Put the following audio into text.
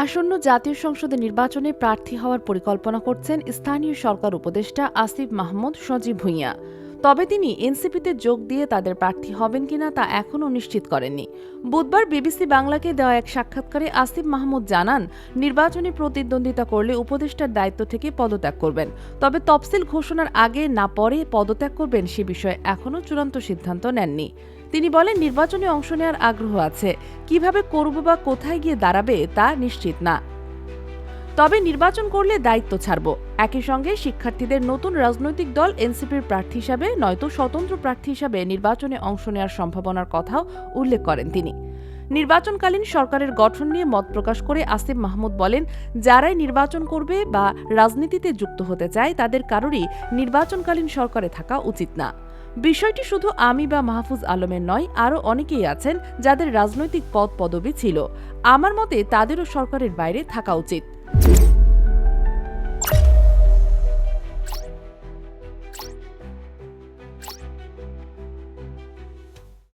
আসন্ন জাতীয় সংসদে নির্বাচনে প্রার্থী হওয়ার পরিকল্পনা করছেন স্থানীয় সরকার উপদেষ্টা আসিফ মাহমুদ সজীব ভুঁইয়া। তবে তিনি এনসিপিতে যোগ দিয়ে তাদের প্রার্থী হবেন কিনা তা এখনও নিশ্চিত করেননি। বুধবার বিবিসি বাংলাকে দেওয়া এক সাক্ষাৎকারে আসিফ মাহমুদ জানান, নির্বাচনে প্রতিদ্বন্দ্বিতা করলে উপদেষ্টার দায়িত্ব থেকে পদত্যাগ করবেন। তবে তফসিল ঘোষণার আগে না পরে পদত্যাগ করবেন সে বিষয়ে এখনও চূড়ান্ত সিদ্ধান্ত নেননি। তিনি বলেন, নির্বাচনে অংশ নেওয়ার আগ্রহ আছে। কীভাবে করব বা কোথায় গিয়ে দাঁড়াবে তা নিশ্চিত না। তবে নির্বাচন করলে দায়িত্ব ছাড়ব। একই সঙ্গে শিক্ষার্থীদের নতুন রাজনৈতিক দল এনসিপির প্রার্থী হিসাবে, নয়তো স্বতন্ত্র প্রার্থী হিসাবে নির্বাচনে অংশ নেওয়ার সম্ভাবনার কথাও উল্লেখ করেন তিনি। নির্বাচনকালীন সরকারের গঠন নিয়ে মত প্রকাশ করে আসিফ মাহমুদ বলেন, যারাই নির্বাচন করবে বা রাজনীতিতে যুক্ত হতে চায়, তাদের কারোরই নির্বাচনকালীন সরকারে থাকা উচিত না। বিষয়টি শুধু আমি বা মাহফুজ আলমের নয়, আরও অনেকেই আছেন যাদের রাজনৈতিক পদ পদবি ছিল। আমার মতে তাদেরও সরকারের বাইরে থাকা উচিত।